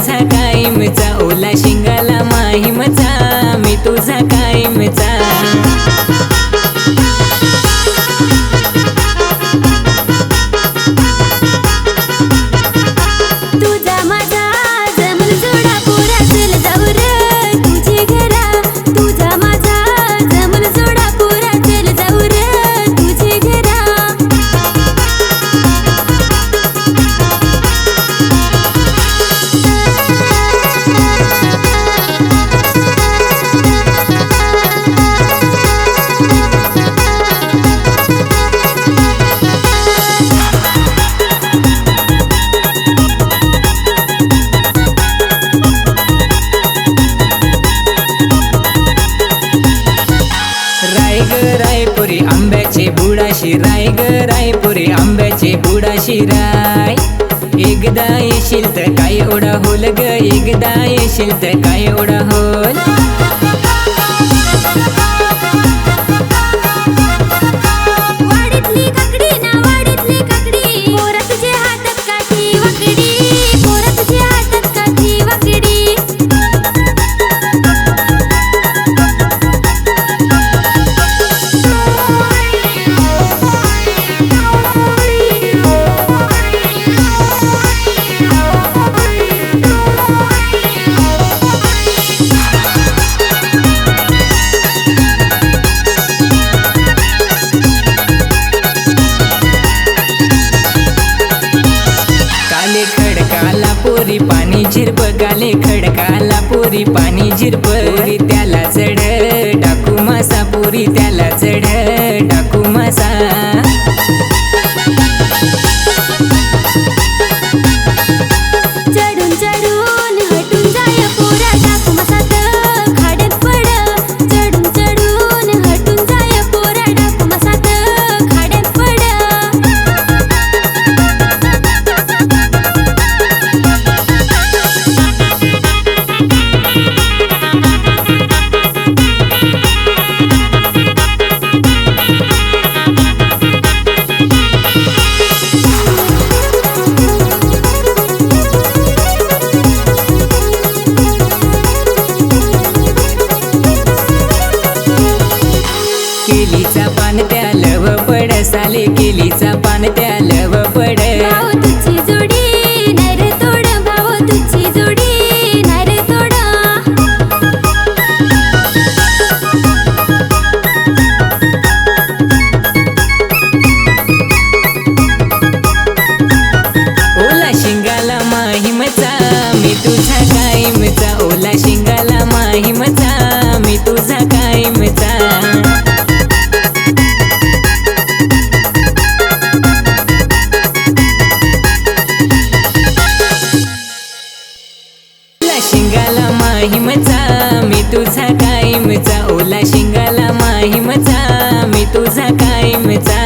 तुझा कायमचा ओला शिंगाला माहिमचा. मी तुझा आंब्याचे शिराय ग रायपुरी आंब्याचे बुडाशी राय. एकदा येशील तर काय ओढा होल ग एकदा येशील तर काय ओढा होल. पोरी पाणी झिरप गाले खडकाला पोरी पाणी झिरप त्याला चढ डाकू मासा पोरी त्याला चढ. केलीचा पान त्या लव पड साले केलीचा पान त्या लव पड. भाव तुझी जोडी नर तोड भाव तुझी जोडी नर तोड. ओला शिंगाला माहीमचा मी तुझा कायमचा. ओला शिंगाला माहीमचा. शिंगाला माहीमचा मी तुझा कायमचा. ओला शिंगाला माहीमचा मी तुझा कायमचा.